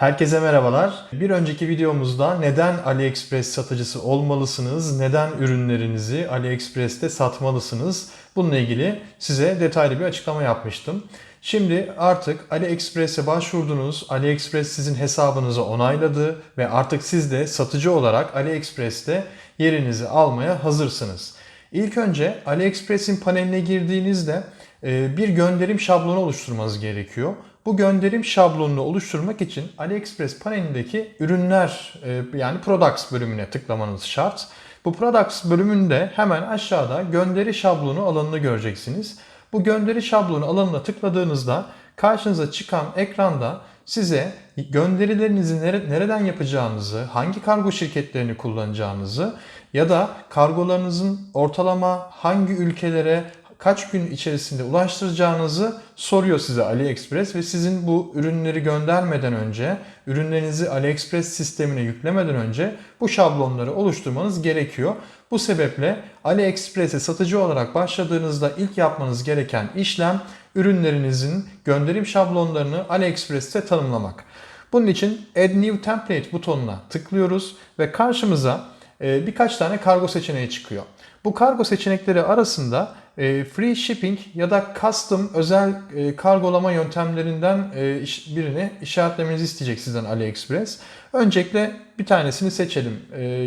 Herkese merhabalar. Bir önceki videomuzda neden AliExpress satıcısı olmalısınız, neden ürünlerinizi AliExpress'te satmalısınız bununla ilgili size detaylı bir açıklama yapmıştım. Şimdi artık AliExpress'e başvurdunuz, AliExpress sizin hesabınızı onayladı ve artık siz de satıcı olarak AliExpress'te yerinizi almaya hazırsınız. İlk önce AliExpress'in paneline girdiğinizde e, bir gönderim şablonu oluşturmanız gerekiyor. Bu gönderim şablonunu oluşturmak için AliExpress panelindeki ürünler e, yani products bölümüne tıklamanız şart. Bu products bölümünde hemen aşağıda gönderi şablonu alanını göreceksiniz. Bu gönderi şablonu alanına tıkladığınızda karşınıza çıkan ekranda size gönderilerinizi nereden yapacağınızı, hangi kargo şirketlerini kullanacağınızı ya da kargolarınızın ortalama hangi ülkelere kaç gün içerisinde ulaştıracağınızı soruyor size AliExpress ve sizin bu ürünleri göndermeden önce, ürünlerinizi AliExpress sistemine yüklemeden önce bu şablonları oluşturmanız gerekiyor. Bu sebeple AliExpress'e satıcı olarak başladığınızda ilk yapmanız gereken işlem ürünlerinizin gönderim şablonlarını AliExpress'te tanımlamak. Bunun için Add New Template butonuna tıklıyoruz ve karşımıza birkaç tane kargo seçeneği çıkıyor. Bu kargo seçenekleri arasında e, free shipping ya da custom özel e, kargolama yöntemlerinden e, birini işaretlemenizi isteyecek sizden AliExpress. Öncelikle bir tanesini seçelim.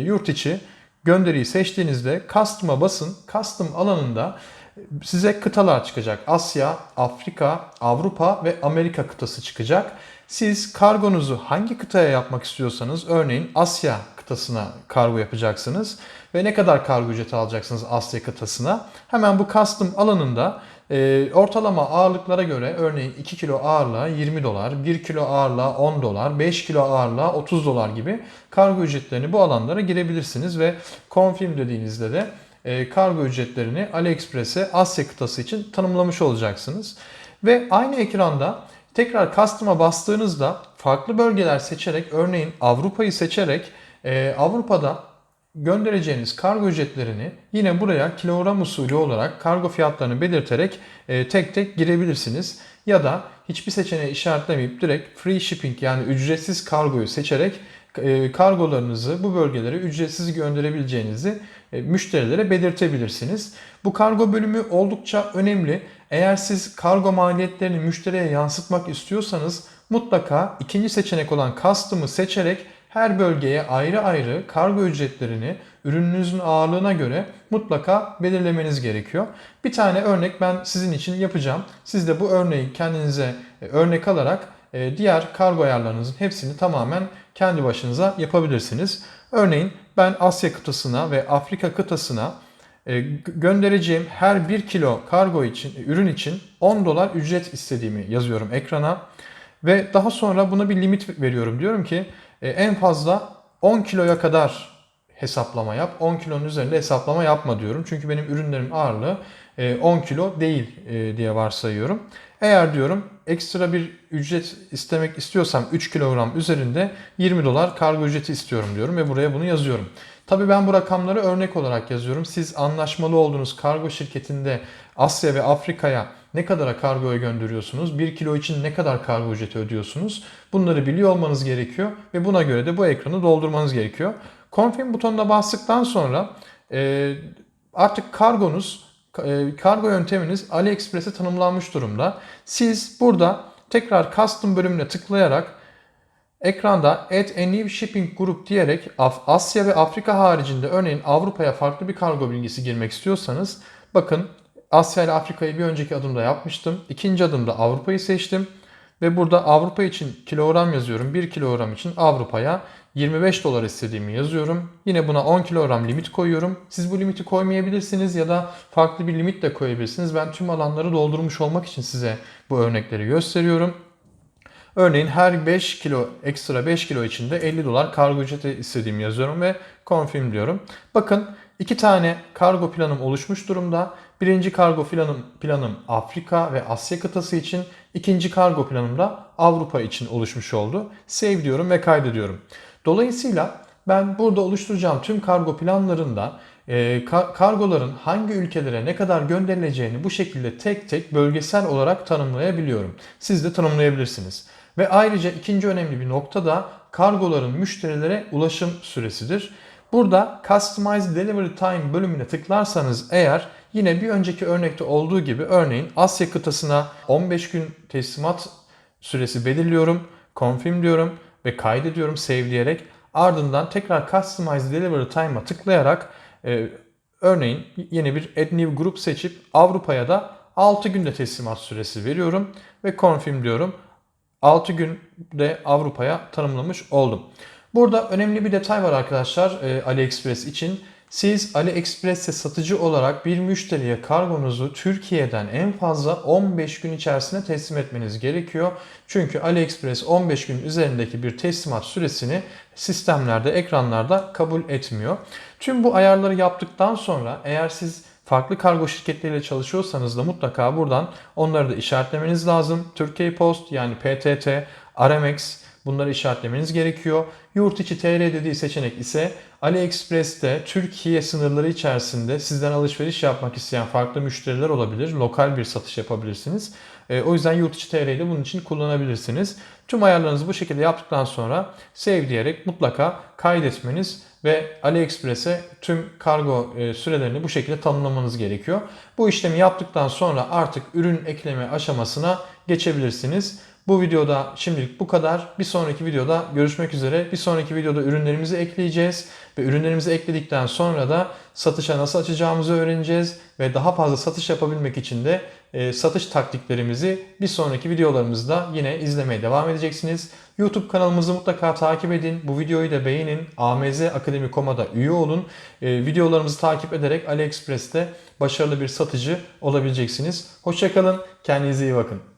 Yurt içi gönderiyi seçtiğinizde custom'a basın. Custom alanında size kıtalar çıkacak. Asya, Afrika, Avrupa ve Amerika kıtası çıkacak. Siz kargonuzu hangi kıtaya yapmak istiyorsanız örneğin Asya kıtasına kargo yapacaksınız ve ne kadar kargo ücreti alacaksınız Asya kıtasına. Hemen bu custom alanında e, ortalama ağırlıklara göre örneğin 2 kilo ağırlığa 20 dolar, 1 kilo ağırlığa 10 dolar, 5 kilo ağırlığa 30 dolar gibi kargo ücretlerini bu alanlara girebilirsiniz ve confirm dediğinizde de e, kargo ücretlerini AliExpress'e Asya kıtası için tanımlamış olacaksınız. Ve aynı ekranda tekrar Custom'a bastığınızda farklı bölgeler seçerek örneğin Avrupa'yı seçerek e, Avrupa'da göndereceğiniz kargo ücretlerini yine buraya kilogram usulü olarak kargo fiyatlarını belirterek e, tek tek girebilirsiniz. Ya da hiçbir seçeneği işaretlemeyip direkt free shipping yani ücretsiz kargoyu seçerek e, kargolarınızı bu bölgelere ücretsiz gönderebileceğinizi e, müşterilere belirtebilirsiniz. Bu kargo bölümü oldukça önemli. Eğer siz kargo maliyetlerini müşteriye yansıtmak istiyorsanız mutlaka ikinci seçenek olan custom'ı seçerek her bölgeye ayrı ayrı kargo ücretlerini ürününüzün ağırlığına göre mutlaka belirlemeniz gerekiyor. Bir tane örnek ben sizin için yapacağım. Siz de bu örneği kendinize e, örnek alarak e, diğer kargo ayarlarınızın hepsini tamamen kendi başınıza yapabilirsiniz. Örneğin ben Asya kıtasına ve Afrika kıtasına e, göndereceğim her 1 kilo kargo için, ürün için 10 dolar ücret istediğimi yazıyorum ekrana. Ve daha sonra buna bir limit veriyorum. Diyorum ki en fazla 10 kiloya kadar hesaplama yap. 10 kilonun üzerinde hesaplama yapma diyorum. Çünkü benim ürünlerim ağırlığı 10 e, kilo değil e, diye varsayıyorum. Eğer diyorum ekstra bir ücret istemek istiyorsam 3 kilogram üzerinde 20 dolar kargo ücreti istiyorum diyorum ve buraya bunu yazıyorum. Tabii ben bu rakamları örnek olarak yazıyorum. Siz anlaşmalı olduğunuz kargo şirketinde Asya ve Afrika'ya ne kadara kargoya gönderiyorsunuz? 1 kilo için ne kadar kargo ücreti ödüyorsunuz? Bunları biliyor olmanız gerekiyor ve buna göre de bu ekranı doldurmanız gerekiyor. Confirm butonuna bastıktan sonra e, artık kargonuz, e, kargo yönteminiz AliExpress'e tanımlanmış durumda. Siz burada tekrar Custom bölümüne tıklayarak ekranda Add a New Shipping Group diyerek Asya ve Afrika haricinde örneğin Avrupa'ya farklı bir kargo bilgisi girmek istiyorsanız bakın Asya ile Afrika'yı bir önceki adımda yapmıştım. İkinci adımda Avrupa'yı seçtim. Ve burada Avrupa için kilogram yazıyorum. 1 kilogram için Avrupa'ya 25 dolar istediğimi yazıyorum. Yine buna 10 kilogram limit koyuyorum. Siz bu limiti koymayabilirsiniz ya da farklı bir limit de koyabilirsiniz. Ben tüm alanları doldurmuş olmak için size bu örnekleri gösteriyorum. Örneğin her 5 kilo ekstra 5 kilo içinde 50 dolar kargo ücreti istediğimi yazıyorum ve confirm diyorum. Bakın iki tane kargo planım oluşmuş durumda. Birinci kargo planım, planım Afrika ve Asya kıtası için, ikinci kargo planım da Avrupa için oluşmuş oldu. Save diyorum ve kaydediyorum. Dolayısıyla ben burada oluşturacağım tüm kargo planlarında e, kargoların hangi ülkelere ne kadar gönderileceğini bu şekilde tek tek bölgesel olarak tanımlayabiliyorum. Siz de tanımlayabilirsiniz. Ve ayrıca ikinci önemli bir nokta da kargoların müşterilere ulaşım süresidir. Burada Customize Delivery Time bölümüne tıklarsanız eğer yine bir önceki örnekte olduğu gibi örneğin Asya kıtasına 15 gün teslimat süresi belirliyorum, confirm diyorum ve kaydediyorum save diyerek ardından tekrar Customize Delivery Time'a tıklayarak e, örneğin yeni bir Add New Group seçip Avrupa'ya da 6 günde teslimat süresi veriyorum ve confirm diyorum. 6 günde Avrupa'ya tanımlamış oldum. Burada önemli bir detay var arkadaşlar e, AliExpress için. Siz AliExpress'te satıcı olarak bir müşteriye kargonuzu Türkiye'den en fazla 15 gün içerisinde teslim etmeniz gerekiyor. Çünkü AliExpress 15 gün üzerindeki bir teslimat süresini sistemlerde, ekranlarda kabul etmiyor. Tüm bu ayarları yaptıktan sonra eğer siz farklı kargo şirketleriyle çalışıyorsanız da mutlaka buradan onları da işaretlemeniz lazım. Türkiye Post yani PTT, Aramex bunları işaretlemeniz gerekiyor. Yurt içi TR dediği seçenek ise AliExpress'te Türkiye sınırları içerisinde sizden alışveriş yapmak isteyen farklı müşteriler olabilir. Lokal bir satış yapabilirsiniz. E, o yüzden yurt içi TR'yi de bunun için kullanabilirsiniz. Tüm ayarlarınızı bu şekilde yaptıktan sonra save diyerek mutlaka kaydetmeniz ve AliExpress'e tüm kargo e, sürelerini bu şekilde tanımlamanız gerekiyor. Bu işlemi yaptıktan sonra artık ürün ekleme aşamasına geçebilirsiniz. Bu videoda şimdilik bu kadar. Bir sonraki videoda görüşmek üzere. Bir sonraki videoda ürünlerimizi ekleyeceğiz ve ürünlerimizi ekledikten sonra da satışa nasıl açacağımızı öğreneceğiz ve daha fazla satış yapabilmek için de e, satış taktiklerimizi bir sonraki videolarımızda yine izlemeye devam edeceksiniz. YouTube kanalımızı mutlaka takip edin. Bu videoyu da beğenin. AMZ Akademi.com'a da üye olun. E, videolarımızı takip ederek AliExpress'te başarılı bir satıcı olabileceksiniz. Hoşçakalın. Kendinize iyi bakın.